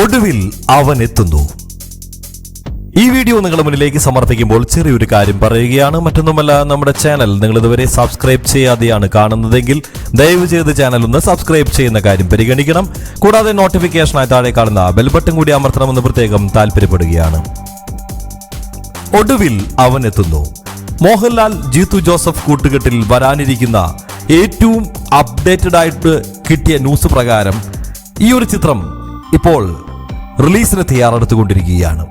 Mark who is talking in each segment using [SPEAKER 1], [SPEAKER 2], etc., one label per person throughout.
[SPEAKER 1] ഒടുവിൽ അവൻ എത്തുന്നു. ഈ വീഡിയോ നിങ്ങളുടെ മുന്നിലേക്ക് സമർപ്പിക്കുമ്പോൾ ചെറിയൊരു കാര്യം പറയുകയാണ്. മറ്റൊന്നുമല്ല നമ്മുടെ ചാനൽ നിങ്ങൾ ഇതുവരെ സബ്സ്ക്രൈബ് ചെയ്യാതെയാണ് കാണുന്നതെങ്കിൽ ദയവ് ചെയ്ത് ചാനൽ ഒന്ന് സബ്സ്ക്രൈബ് ചെയ്യുന്ന കാര്യം പരിഗണിക്കണം. കൂടാതെ നോട്ടിഫിക്കേഷനായി താഴെ കാണുന്ന ബെൽ ബട്ടൺ കൂടി അമർത്തണമെന്ന് പ്രത്യേകം താല്പര്യപ്പെടുകയാണ്. ഒടുവിൽ അവൻ എത്തുന്നു. മോഹൻലാൽ ജീത്തു ജോസഫ് കൂട്ടുകെട്ടിൽ വരാനിരിക്കുന്ന ഏറ്റവും അപ്ഡേറ്റഡ് ആയിട്ട് കിട്ടിയ ന്യൂസ് പ്രകാരം ഈ ഒരു ചിത്രം ഇപ്പോൾ റിലീസിന് തയ്യാറെടുത്തുകൊണ്ടിരിക്കുകയാണ്.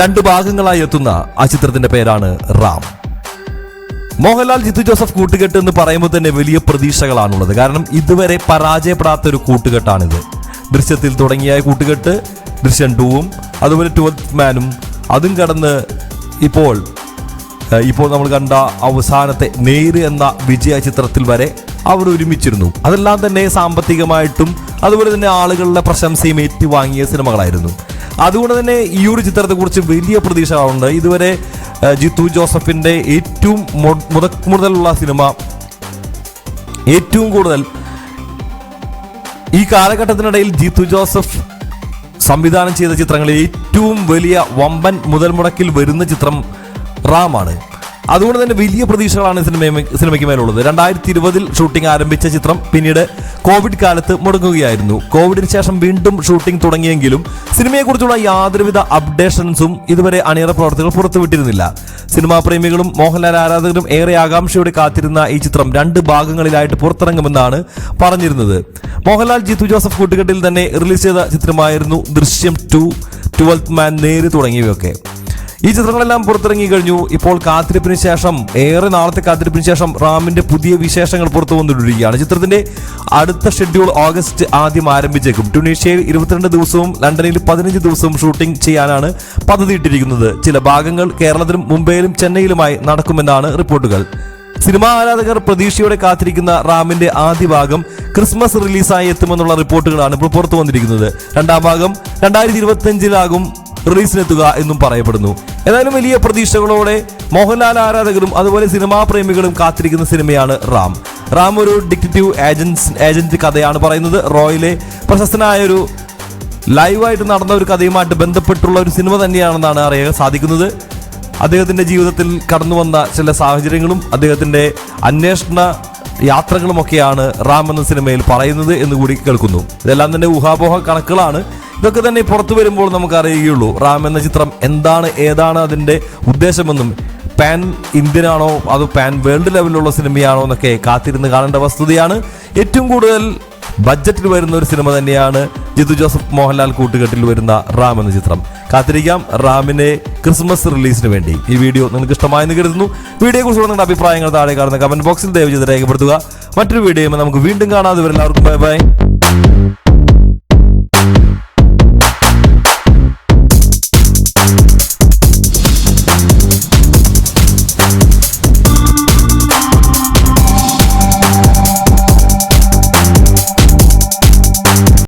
[SPEAKER 1] രണ്ട് ഭാഗങ്ങളായി എത്തുന്ന ആ ചിത്രത്തിന്റെ പേരാണ് റാം. മോഹൻലാൽ ജിത്തു ജോസഫ് കൂട്ടുകെട്ട് എന്ന് പറയുമ്പോൾ തന്നെ വലിയ പ്രതീക്ഷകളാണുള്ളത്. കാരണം ഇതുവരെ പരാജയപ്പെടാത്ത ഒരു കൂട്ടുകെട്ടാണിത്. ദൃശ്യത്തിൽ തുടങ്ങിയ കൂട്ടുകെട്ട് ദൃശ്യം ടൂവും അതുപോലെ ട്വൽത്ത് മാനും അതും കടന്ന് ഇപ്പോൾ ഇപ്പോൾ നമ്മൾ കണ്ട അവസാനത്തെ നേര് എന്ന വിജയ ചിത്രത്തിൽ വരെ അവർ ഒരുമിച്ചിരുന്നു. അതെല്ലാം തന്നെ സാമ്പത്തികമായിട്ടും അതുപോലെ തന്നെ ആളുകളുടെ പ്രശംസയും ഏറ്റുവാങ്ങിയ സിനിമകളായിരുന്നു. അതുകൊണ്ട് തന്നെ ഈ ഒരു ചിത്രത്തെക്കുറിച്ച് വലിയ പ്രതീക്ഷകളുണ്ട്. ഇതുവരെ ജിത്തു ജോസഫിന്റെ ഏറ്റവും മുതക് സിനിമ ഏറ്റവും കൂടുതൽ ഈ കാലഘട്ടത്തിനിടയിൽ ജിത്തു ജോസഫ് സംവിധാനം ചെയ്ത ചിത്രങ്ങളിൽ ഏറ്റവും വലിയ വമ്പൻ മുതൽ മുടക്കിൽ വരുന്ന ചിത്രം റാമാണ്. അതുകൊണ്ട് തന്നെ വലിയ പ്രതീക്ഷകളാണ് സിനിമ സിനിമയ്ക്ക് മേലുള്ളത്. രണ്ടായിരത്തി ഇരുപതിൽ ഷൂട്ടിംഗ് ആരംഭിച്ച ചിത്രം പിന്നീട് കോവിഡ് കാലത്ത് മുടങ്ങുകയായിരുന്നു. കോവിഡിന് ശേഷം വീണ്ടും ഷൂട്ടിംഗ് തുടങ്ങിയെങ്കിലും സിനിമയെക്കുറിച്ചുള്ള യാതൊരുവിധ അപ്ഡേഷൻസും ഇതുവരെ അണിയറ പ്രവർത്തകർ പുറത്തുവിട്ടിരുന്നില്ല. സിനിമാ പ്രേമികളും മോഹൻലാൽ ആരാധകരും ഏറെ ആകാംക്ഷയോടെ കാത്തിരുന്ന ഈ ചിത്രം രണ്ട് ഭാഗങ്ങളിലായിട്ട് പുറത്തിറങ്ങുമെന്നാണ് പറഞ്ഞിരുന്നത്. മോഹൻലാൽ ജിത്തു ജോസഫ് കൂട്ടുകെട്ടിൽ തന്നെ റിലീസ് ചെയ്ത ചിത്രമായിരുന്നു ദൃശ്യം ടു ട്വൽത്ത് മാൻ നേര് തുടങ്ങിയവയൊക്കെ. ഈ ചിത്രങ്ങളെല്ലാം പുറത്തിറങ്ങി കഴിഞ്ഞു. ഇപ്പോൾ കാത്തിരിപ്പിന് ശേഷം ഏറെ നാളത്തെ കാത്തിരിപ്പിന് ശേഷം റാമിന്റെ പുതിയ വിശേഷങ്ങൾ പുറത്തു വന്നിട്ടിരിക്കുകയാണ് ചിത്രത്തിന്റെ അടുത്ത ഷെഡ്യൂൾ ഓഗസ്റ്റ് ആദ്യം ആരംഭിച്ചേക്കും. ടുണീഷ്യയിൽ ഇരുപത്തിരണ്ട് ദിവസവും ലണ്ടനിൽ പതിനഞ്ച് ദിവസവും ഷൂട്ടിംഗ് ചെയ്യാനാണ് പദ്ധതിയിട്ടിരിക്കുന്നത്. ചില ഭാഗങ്ങൾ കേരളത്തിലും മുംബൈയിലും ചെന്നൈയിലുമായി നടക്കുമെന്നാണ് റിപ്പോർട്ടുകൾ. സിനിമാ ആരാധകർ പ്രതീക്ഷയോടെ കാത്തിരിക്കുന്ന റാമിന്റെ ആദ്യ ഭാഗം ക്രിസ്മസ് റിലീസായി എത്തുമെന്നുള്ള റിപ്പോർട്ടുകളാണ് ഇപ്പോൾ പുറത്തു വന്നിരിക്കുന്നത്. രണ്ടാം ഭാഗം രണ്ടായിരത്തി ഇരുപത്തിയഞ്ചിലാകും റിലീസിനെത്തുക എന്നും പറയപ്പെടുന്നു. ഏതായാലും വലിയ പ്രതീക്ഷകളോടെ മോഹൻലാൽ ആരാധകരും അതുപോലെ സിനിമാ പ്രേമികളും കാത്തിരിക്കുന്ന സിനിമയാണ് റാം. റാം ഒരു ഡിറ്റക്റ്റീവ് ഏജൻസ് ഏജന്റ് കഥയാണ് പറയുന്നത്. റോയിലെ പ്രശസ്തനായ ഒരു ലൈവായിട്ട് നടന്ന ഒരു കഥയുമായിട്ട് ബന്ധപ്പെട്ടുള്ള ഒരു സിനിമ തന്നെയാണെന്നാണ് അറിയാൻ സാധിക്കുന്നത്. അദ്ദേഹത്തിന്റെ ജീവിതത്തിൽ കടന്നു വന്ന ചില സാഹചര്യങ്ങളും അദ്ദേഹത്തിന്റെ അന്വേഷണ യാത്രകളുമൊക്കെയാണ് റാം എന്ന സിനിമയിൽ പറയുന്നത് എന്ന് കൂടി കേൾക്കുന്നു. ഇതെല്ലാം തന്നെ ഊഹാപോഹ കണക്കുകളാണ്. ഇതൊക്കെ തന്നെ പുറത്തു വരുമ്പോൾ നമുക്ക് അറിയുകയുള്ളൂ. റാം എന്ന ചിത്രം എന്താണ് ഏതാണ് അതിന്റെ ഉദ്ദേശമെന്നും പാൻ ഇന്ത്യനാണോ അതോ പാൻ വേൾഡ് ലെവലിലുള്ള സിനിമയാണോ എന്നൊക്കെ കാത്തിരുന്ന് കാണേണ്ട വസ്തുതയാണ്. ഏറ്റവും കൂടുതൽ ബഡ്ജറ്റിൽ വരുന്ന ഒരു സിനിമ തന്നെയാണ് ജിതു ജോസഫ് മോഹൻലാൽ കൂട്ടുകെട്ടിൽ വരുന്ന റാം എന്ന ചിത്രം. കാത്തിരിക്കാം റാമിനെ ക്രിസ്മസ് റിലീസിന് വേണ്ടി. ഈ വീഡിയോ നിങ്ങൾക്ക് ഇഷ്ടമായെന്ന് കരുതുന്നു. വീഡിയോ കുറിച്ചുള്ള നിങ്ങളുടെ അഭിപ്രായങ്ങൾ താഴെ കാണുന്ന കമന്റ് ബോക്സിൽ ദയവ് ചെയ്ത് രേഖപ്പെടുത്തുക. മറ്റൊരു വീഡിയോ നമുക്ക് വീണ്ടും കാണാതെ എല്ലാവർക്കും ബൈ ബൈ.